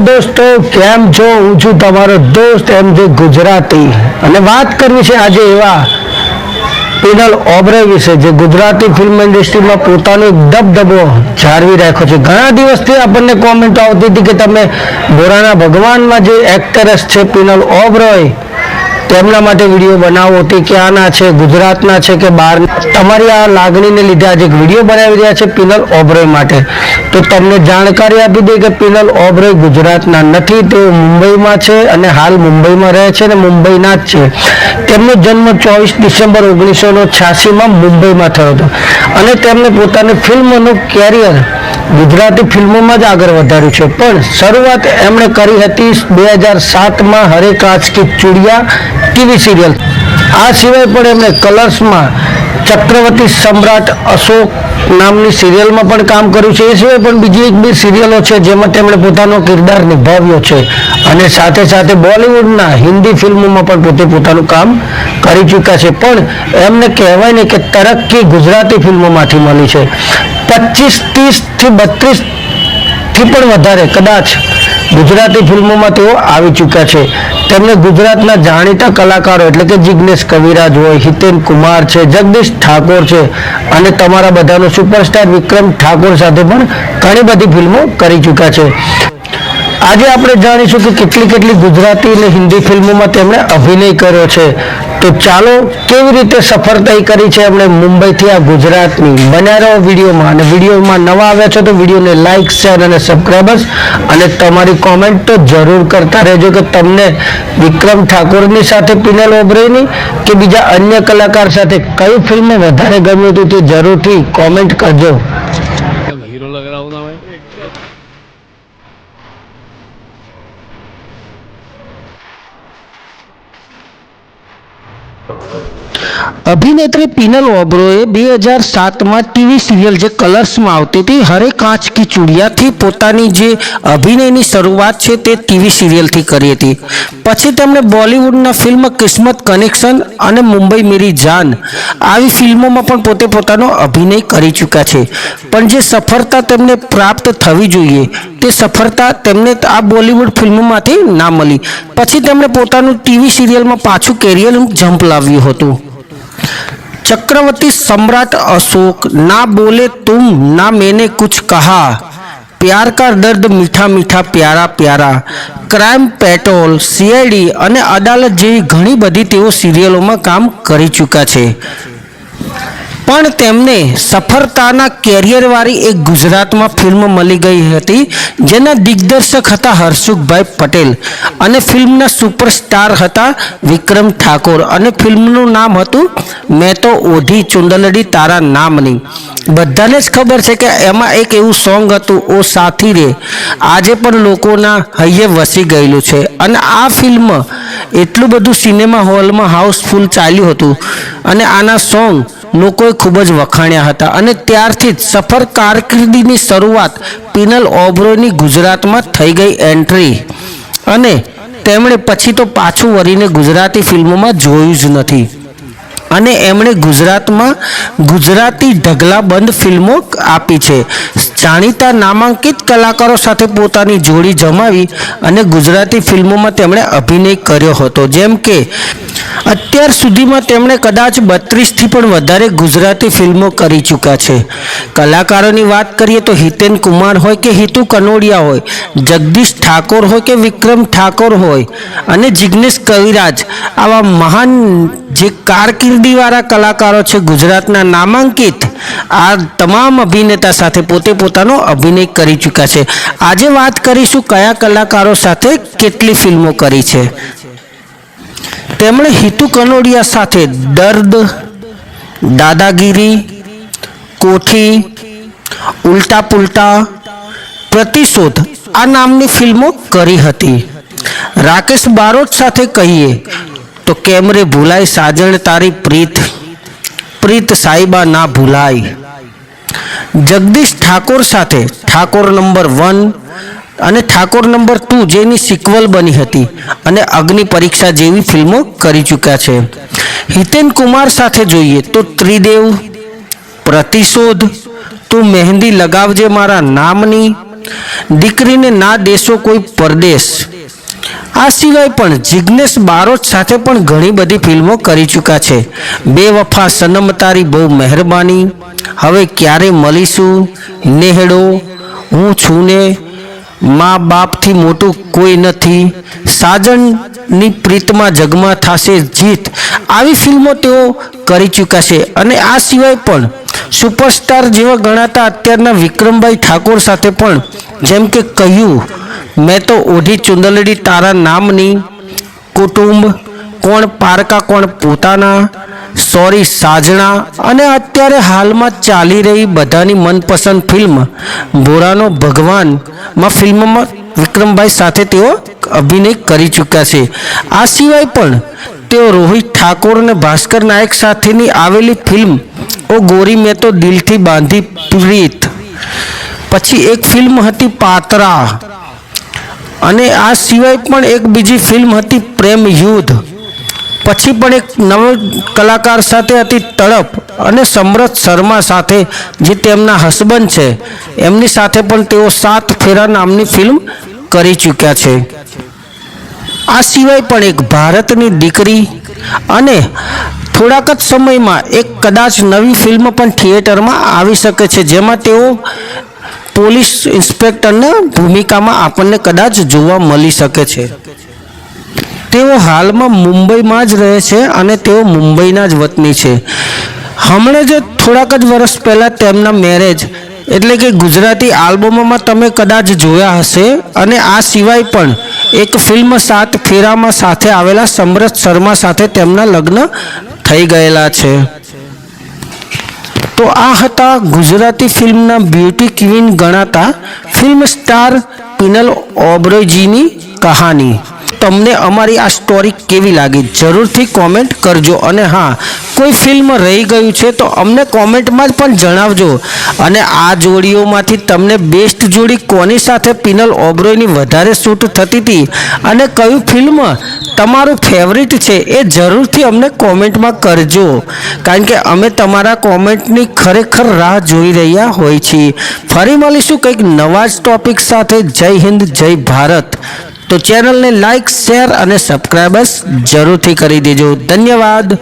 દોસ્તો, કેમ છો? હું છું તમારો દોસ્ત એમ જે ગુજરાતી. અને વાત કરવી છે આજે એવા પિનલ ઓબરે વિશે, જે ગુજરાતી ફિલ્મ ઇન્ડસ્ટ્રીમાં પોતાનો દબદબો જાળવી રાખ્યો છે. ઘણા દિવસથી આપણને કોમેન્ટો આવતી હતી કે તમે બોરાના ભગવાનમાં જે એક્ટરેસ છે પિનલ ઓબરોય તેમના માટે વીડિયો બનાવો તે ક્યાંના છે, ગુજરાતના છે કે બહાર તમારી આ લાગણીને લીધે આજે એક વીડિયો બનાવી રહ્યા છે પિનલ ઓબરોય માટે. તો તમને જાણકારી આપી દે કે પિનલ ઓબરોય ગુજરાતના નથી, તેઓ મુંબઈમાં છે અને હાલ મુંબઈમાં રહે છે અને મુંબઈના જ છે. તેમનો જન્મ ચોવીસ ડિસેમ્બર ઓગણીસો છ્યાસીમાં મુંબઈમાં થયો હતો. અને તેમને પોતાની ફિલ્મનું કેરિયર ગુજરાતી ફિલ્મોમાં જ આગળ વધાર્યું છે. પણ શરૂઆત એમણે કરી હતી બે હજાર સાતમાં હરે કાચ કી ચૂડિયા ટીવી સિરિયલ. આ સિવાય પણ એમણે કલર્સમાં ચક્રવર્તી સમ્રાટ અશોક નામની સિરિયલમાં પણ કામ કર્યું છે. એ સિવાય પણ બીજી એક બે સિરિયલો છે જેમાં તેમણે પોતાનો કિરદાર નિભાવ્યો છે અને સાથે સાથે બોલિવૂડના હિન્દી ફિલ્મોમાં પણ પોતે પોતાનું કામ કરી ચૂક્યા છે. પણ એમને કહેવાય ને કે તરક્કી ગુજરાતી ફિલ્મોમાંથી મળી છે. પચીસ ત્રીસથી બત્રીસથી પણ વધારે, કદાચ ગુજરાતી ફિલ્મોમાં તેઓ આવી ચૂક્યા છે. તેમને ગુજરાતના જાણીતા કલાકારો એટલે કે જિજ્ઞેશ કવિરાજ હોય, હિતેન કુમાર છે, જગદીશ ઠાકોર છે અને તમારા બધાનો સુપરસ્ટાર વિક્રમ ઠાકોર સાથે પણ ઘણી બધી ફિલ્મો કરી ચૂક્યા છે. આજે આપણે જાણીશું કે કેટલી કેટલી ગુજરાતી અને હિન્દી ફિલ્મોમાં તેમણે અભિનય કર્યો છે. તો ચાલો કેવી રીતે સફળતા કરી છે એમણે મુંબઈથી આ ગુજરાતની? બન્યા રહો વિડીયોમાં અને વિડીયોમાં નવા આવ્યા છો તો વિડીયોને લાઇક શેર અને સબસ્ક્રાઈબર્સ અને તમારી કોમેન્ટ તો જરૂર કરતા રહેજો કે તમને વિક્રમ ઠાકોરની સાથે પિનલ ઓબરેની કે બીજા અન્ય કલાકાર સાથે કઈ ફિલ્મ વધારે ગમ્યું હતું તે જરૂરથી કોમેન્ટ કરજો. Thank you. અભિનેત્રી પિનલ ઓબ્રોએ બે હજાર સાતમાં ટીવી સિરિયલ જે કલર્સમાં આવતી હતી, હરે કાચ કી ચૂડિયાથી પોતાની જે અભિનયની શરૂઆત છે તે ટીવી સિરિયલથી કરી હતી. પછી તેમણે બોલિવૂડના ફિલ્મ કિસ્મત કનેક્શન અને મુંબઈ મેરી જાન આવી ફિલ્મોમાં પણ પોતે પોતાનો અભિનય કરી ચૂક્યા છે. પણ જે સફળતા તેમને પ્રાપ્ત થવી જોઈએ, તે સફળતા તેમને આ બોલિવૂડ ફિલ્મોમાંથી ના મળી. પછી તેમણે પોતાનું ટીવી સિરિયલમાં પાછું કેરિયર જમ્પ લાવ્યું હતું. चक्रवर्ती सम्राट अशोक ना बोले तुम ना मैंने कुछ कहा प्यार का दर्द મીઠા મીઠા પ્યારા પ્યારા ક્રાઇમ પેટ્રોલ સીઆઈડી અને અદાલત જેવી ઘણી બધી તેઓ સિરિયલોમાં કામ કરી ચૂક્યા છે પણ તેમને સફળતાના કેરિયરવાળી એક ગુજરાતમાં ફિલ્મ મળી ગઈ હતી, જેના દિગ્દર્શક હતા હર્ષુખભાઈ પટેલ અને ફિલ્મના સુપરસ્ટાર હતા વિક્રમ ઠાકોર. અને ફિલ્મનું નામ હતું મેં તો ઓઢી ચુંદલડી તારા નામની. બધાને જ ખબર છે કે એમાં એક એવું સોંગ હતું, ઓ સાથી રે આજે પણ લોકોના હૈયે વસી ગયેલું છે. અને આ ફિલ્મ એટલું બધું સિનેમા હોલમાં હાઉસફુલ ચાલ્યું હતું. અને આના સોંગ લોકોએ ખૂબ જ વખાણ્યા હતા અને ત્યારથી જ સફર કારકિર્દીની શરૂઆત પિનલ ઓબ્રોની ગુજરાતમાં થઈ ગઈ એન્ટ્રી. અને તેમણે પછી તો પાછું વળીને ગુજરાતી ફિલ્મોમાં જોયું જ નથી. અને એમણે ગુજરાતમાં ગુજરાતી ઢગલાબંધ ફિલ્મો આપી છે. જાણીતા નામાંકિત કલાકારો સાથે પોતાની જોડી જમાવી અને ગુજરાતી ફિલ્મોમાં તેમણે અભિનય કર્યો હતો. જેમ કે અત્યાર સુધીમાં તેમણે કદાચ બત્રીસથી પણ વધારે ગુજરાતી ફિલ્મો કરી ચૂક્યા છે. કલાકારોની વાત કરીએ તો હિતેન કુમાર હોય કે હિતુ કનોડિયા હોય, જગદીશ ઠાકોર હોય કે વિક્રમ ઠાકોર હોય, અને જિગ્નેશ કવિરાજ, આવા મહાન જે કારકિર્દીવાળા કલાકારો છે ગુજરાતના નામાંકિત, આ તમામ અભિનેતા સાથે પોતે પોતાનો અભિનય કરી ચૂક્યા છે. આજે વાત કરીશું કયા કલાકારો સાથે કેટલી ફિલ્મો કરી છે. તેમણે હિતુ કનોડિયા સાથે દર્દ, દાદાગીરી, કોઠી ઉલટા પુલટા પ્રતિશોધ આ નામની ફિલ્મો કરી હતી. રાકેશ બારોટ સાથે કહીએ તો કેમરે ભૂલાય સાજણ તારી પ્રીત? પ્રીત સાઈબા ના ભૂલાય. જગદીશ ઠાકોર સાથે ઠાકોર નંબર વન અને ઠાકોર નંબર ટુ જેની સિક્વલ બની હતી અને અગ્નિ પરીક્ષા જેવી ફિલ્મો કરી ચૂક્યા છે. હિતેન કુમાર સાથે જોઈએ તો ત્રિદેવ, પ્રતિશોધ, તું મહેંદી લગાવજે મારા નામની, દીકરીને ના દેશો કોઈ પરદેશ. આ સિવાય પણ જિગ્નેશ બારોટ સાથે પણ ઘણી બધી ફિલ્મો કરી ચૂક્યા છે. બે વફા સનમ તારી બહુ મહેરબાની. હવે ક્યારે મળીશું? નેહડો, હું છું ને મા બાપથી મોટું કોઈ નથી. સાજણની પ્રીતમાં જગમાં થશે જીત. આવી ફિલ્મો તેઓ કરી ચૂક્યા છે અને આ સિવાય પણ સુપરસ્ટાર જેવા ગણાતા અત્યારના વિક્રમભાઈ ઠાકોર સાથે પણ જેમ કે કહ્યું, મેં તો ઓઢી ચુંદલડી તારા નામની કુટુંબ કોણ પારકા, કોણ પોતાના? સોરી સાજણા. અને અત્યારે હાલમાં ચાલી રહી બધાની મનપસંદ ફિલ્મ ભોળાનો ભગવાનમાં ફિલ્મમાં વિક્રમભાઈ સાથે તેઓ અભિનય કરી ચૂક્યા છે. આ સિવાય પણ તેઓ રોહિત ઠાકોર અને ભાસ્કર નાયક સાથેની આવેલી ફિલ્મ, ઓ ગોરી મેં તો દિલથી બાંધી પ્રીત. પછી એક ફિલ્મ હતી પાતરા. અને આ સિવાય પણ એક બીજી ફિલ્મ હતી પ્રેમ યુદ્ધ. પછી પણ એક નવ કલાકાર સાથે હતી તડપ અને સમરથ શર્મા સાથે, જે તેમના હસબન્ડ છે. એમની સાથે પણ તેઓ સાત ફેરા નામની ફિલ્મ કરી ચૂક્યા છે. આ સિવાય પણ એક ભારતની દીકરી અને થોડાક જ સમયમાં એક કદાચ નવી ફિલ્મ પણ થિયેટરમાં આવી શકે છે, જેમાં તેઓ પોલીસ ઇન્સ્પેક્ટરના ભૂમિકામાં આપણને કદાચ જોવા મળી શકે છે. તેઓ હાલમાં મુંબઈમાં જ રહે છે અને તેઓ મુંબઈના જ વતની છે. હમણાં જ થોડાક જ વર્ષ પહેલાં તેમના મેરેજ એટલે કે ગુજરાતી આલ્બમોમાં તમે કદાચ જોયા હશે અને આ સિવાય પણ એક ફિલ્મ સાત ફેરામાં સાથે આવેલા સમરથ શર્મા સાથે તેમના લગ્ન થઈ ગયેલા છે. તો આ હતા ગુજરાતી ફિલ્મના બ્યુટી ક્વીન ગણાતા ફિલ્મ સ્ટાર પિનલ ઓબ્રોજીની કહાની. તમને અમારી આ સ્ટોરી કેવી લાગી? જરૂરથી કોમેન્ટ કરજો. અને હા, કોઈ ફિલ્મ રહી ગયું છે તો અમને કોમેન્ટમાં જ પણ જણાવજો. અને આ જોડીઓમાંથી તમને બેસ્ટ જોડી કોની સાથે પિનલ ઓબ્રોયની વધારે શૂટ થતી હતી? અને કયું ફિલ્મ તમારું ફેવરિટ છે એ જરૂરથી અમને કોમેન્ટમાં કરજો. કારણ કે અમે તમારા કોમેન્ટની ખરેખર રાહ જોઈ રહ્યા હોય છીએ. ફરી મળીશું કંઈક નવા જ ટોપિક સાથે. જય હિન્દ, જય ભારત. તો ચેનલને લાઈક શેર અને સબસ્ક્રાઈબર્સ જરૂરથી કરી દેજો. ધન્યવાદ.